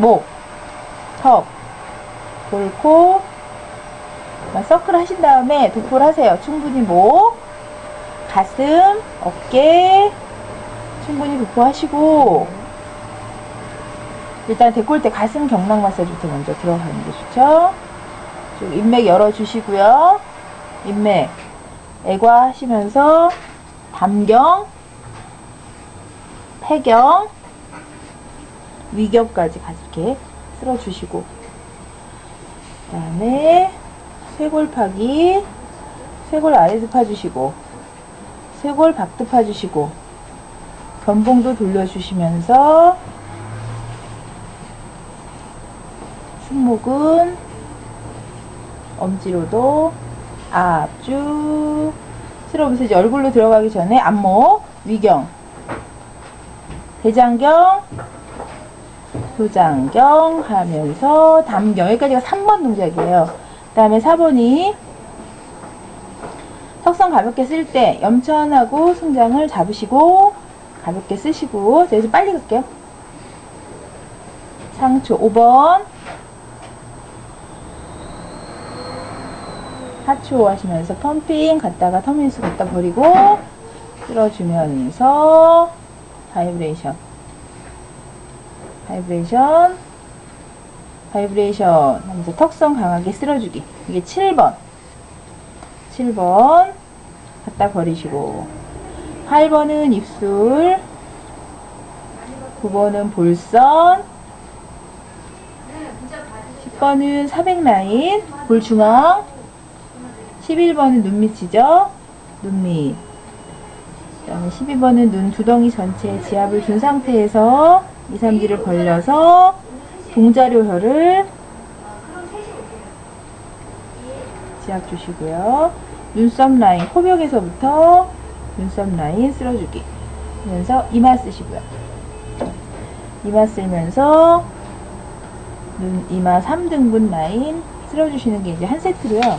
목, 턱, 볼코, 서클 하신 다음에 도포를 하세요. 충분히 목, 가슴, 어깨, 충분히 도포하시고, 일단 데콜테 가슴 경락 마사지부터 먼저 들어가는 게 좋죠. 쭉 인맥 열어주시고요. 인맥 애과 하시면서 담경, 폐경, 위경까지 같이 이렇게 쓸어주시고 그 다음에 쇄골 파기, 쇄골 아래도 파주시고 쇄골 밖도 파주시고 견봉도 돌려주시면서 승모근 엄지로도 앞쭉 쓸어보세요. 이제 얼굴로 들어가기 전에 안목, 위경, 대장경, 도장경 하면서 담경 여기까지가 3번 동작이에요. 그 다음에 4번이 턱선 가볍게 쓸 때 염천하고 승장을 잡으시고 가볍게 쓰시고 자, 여기서 빨리 갈게요. 상초 5번 하초 하시면서 펌핑 갔다가 터미니스 갖다 버리고 쓸어주면서 바이브레이션 바이브레이션 바이브레이션 하면서 턱선 강하게 쓸어주기. 이게 7번. 7번. 갖다 버리시고. 8번은 입술. 9번은 볼선. 10번은 사백 라인. 볼중앙. 11번은 눈 밑이죠 눈밑. 그 다음에 12번은 눈 두덩이 전체에 지압을 준 상태에서 2, 3지를 벌려서 동자료혈을 지압 주시고요. 눈썹 라인, 코벽에서부터 눈썹 라인 쓸어주기. 하면서 이마 쓰시고요. 이마 쓰면서 눈, 이마 3등분 라인 쓸어주시는 게 이제 한 세트로요.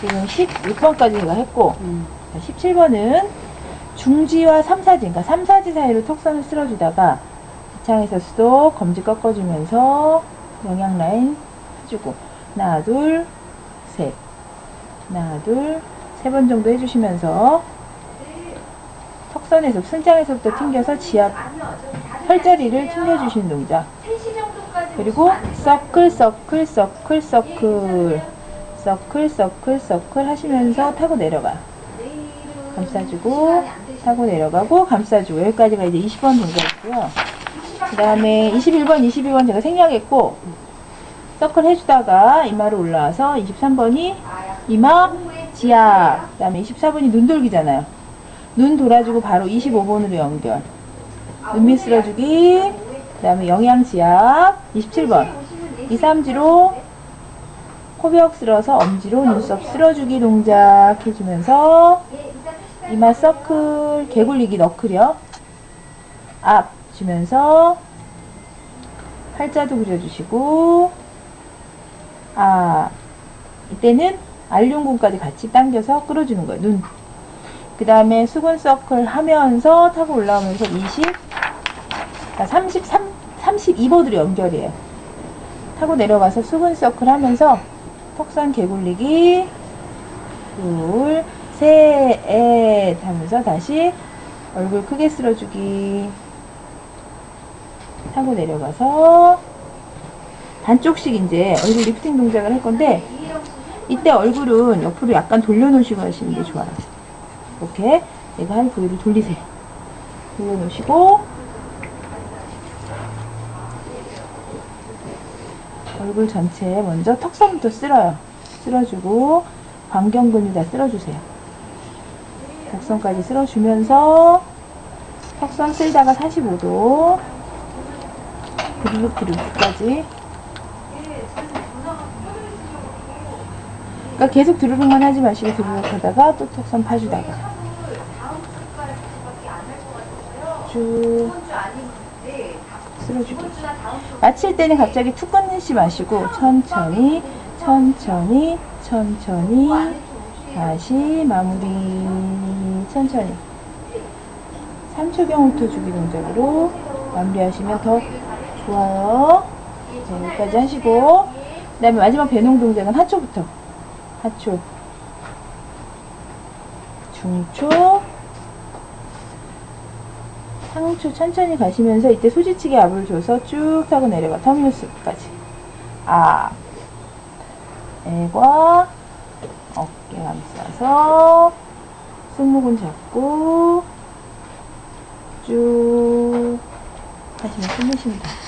지금 16번까지 제가 했고, 음. 17번은 중지와 3사지, 그러니까 3사지 사이로 턱선을 쓸어주다가 기 창에서 수도 검지 꺾어주면서 영양 라인 해주고. 하나 둘 셋. 하나 둘 세 번 정도 해주시면서 턱선에서 승장에서부터 튕겨서 지압 혈자리를 튕겨주시는 동작. 그리고 서클 서클 서클 서클. 서클 서클 서클 하시면서 타고 내려가요 감싸주고 타고 내려가고 감싸주고. 여기까지가 이제 20번 동작이고요 그 다음에 21번 22번 제가 생략했고 서클 해주다가 이마로 올라와서 23번이 이마 지압 그 다음에 24번이 눈 돌기잖아요. 눈 돌아주고 바로 25번으로 연결. 눈밑 쓸어주기 그 다음에 영양 지압 27번. 2, 3지로 코벽 쓸어서 엄지로 눈썹 쓸어주기 동작 해주면서 이마 서클 개굴리기 너클이요. 앞 주면서 팔자도 그려주시고 아 이때는 알륜근까지 같이 당겨서 끌어주는 거예요 눈. 그 다음에 수근 서클 하면서 타고 올라오면서 20 33 32번으로 연결이에요. 타고 내려가서 수근 서클 하면서 턱선 개굴리기 둘, 셋 하면서 다시 얼굴 크게 쓸어주기 타고 내려가서 반쪽씩 이제 얼굴 리프팅 동작을 할 건데 이때 얼굴은 옆으로 약간 돌려놓으시고 하시는 게 좋아요. 이렇게 내가 할 부위를 돌리세요. 돌려놓으시고 얼굴 전체에 먼저 턱선부터 쓸어요. 쓸어주고 광경 근육 다 쓸어주세요. 곡선까지 쓸어주면서 턱선 쓸다가 45도 드르륵 드르륵까지. 그러니까 계속 드르륵만 하지 마시고 드르륵 하다가 또 턱선 파주다가. 쭉. 쓸어주기 마칠 때는 갑자기 툭 끊으시 마시고 천천히 천천히 천천히 다시 마무리. 천천히. 3초경 훑어주기 동작으로 마무리하시면 더 좋아요. 네, 여기까지 하시고. 그 다음에 마지막 배농 동작은 하초부터. 하초. 중초. 상초 천천히 가시면서 이때 소지치기 압을 줘서 쭉 타고 내려가. 터미누스까지. 아. 애과 어깨 감싸서 승모근 잡고 쭉 하시면 끝내십니다.